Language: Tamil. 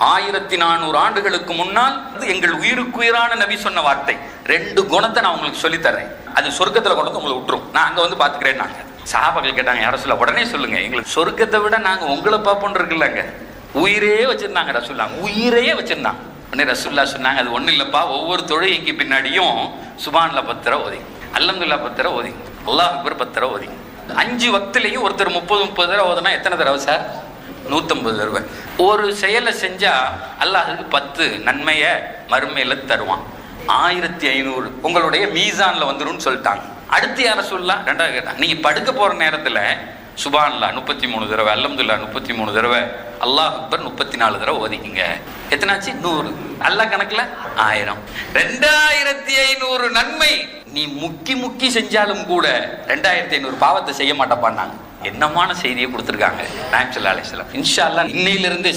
ஆயிரத்தி நானூறு ஆண்டுகளுக்கு முன்னால் இது எங்கள் உயிருக்குயிரான நபி சொன்ன வார்த்தை. ரெண்டு குணத்தை நான் உங்களுக்கு சொல்லித் தர்றேன் அது சொர்க்கத்துல கொண்டு வந்து உங்களை விட்டுரும். நான் அங்க வந்து பாத்துக்கிறேன் நாங்க. சாபாக்கள் கேட்டாங்க யார சொல்ல உடனே சொல்லுங்க. எங்களுக்கு சொர்க்கத்தை விட நாங்க உங்களை பார்ப்போம் இருக்குல்லங்க. உயிரே வச்சிருந்தாங்க ரசுல்லா உயிரே வச்சிருந்தாங்க. உடனே ரசுல்லா சொன்னாங்க அது ஒண்ணும் இல்லப்பா. ஒவ்வொரு தொழுகைக்கு பின்னாடியும் சுபான்ல பத்து ஓதி அல்லம்துல்லா பத்திர ஓதி அல்லாஹ் அக்பர் ஓதி. அஞ்சு வக்திலையும் ஒருத்தர் முப்பது முப்பது தடவை ஓதுனா எத்தனை தடவை சார்? நூற்றம்பது தடவை. ஒரு செயலை செஞ்சால் அல்லாஹுக்கு பத்து நன்மையை மறுமையில் தருவான். ஆயிரத்தி ஐநூறு. உங்களுடைய மீசானில் வந்துடும் சொல்லிட்டாங்க. அடுத்து யார சொல்லலாம் ரெண்டாவது கேட்டாங்க நீங்கள் படுக்க போகிற நேரத்தில் சுபான்லா முப்பத்தி மூணு தடவை அல்லம்துல்லா முப்பத்தி மூணு தடவை அல்லாஹ் அக்பர் முப்பத்தி நாலு தடவை ஒதுக்கிங்க எத்தனாச்சு? நூறு. அல்லா கணக்கில்? ஆயிரம். ரெண்டாயிரத்தி ஐநூறு நன்மை. நீ முக்கி முக்கி செஞ்சாலும் கூட ரெண்டாயிரத்தி ஐநூறு பாவத்தை செய்ய மாட்டப்பான்னாங்க. என்னமான செய்தியை கொடுத்துருக்காங்க. நாயம் சல்லா அலிஸ்லாம் இன்ஷா அல்லா இன்னையிலிருந்து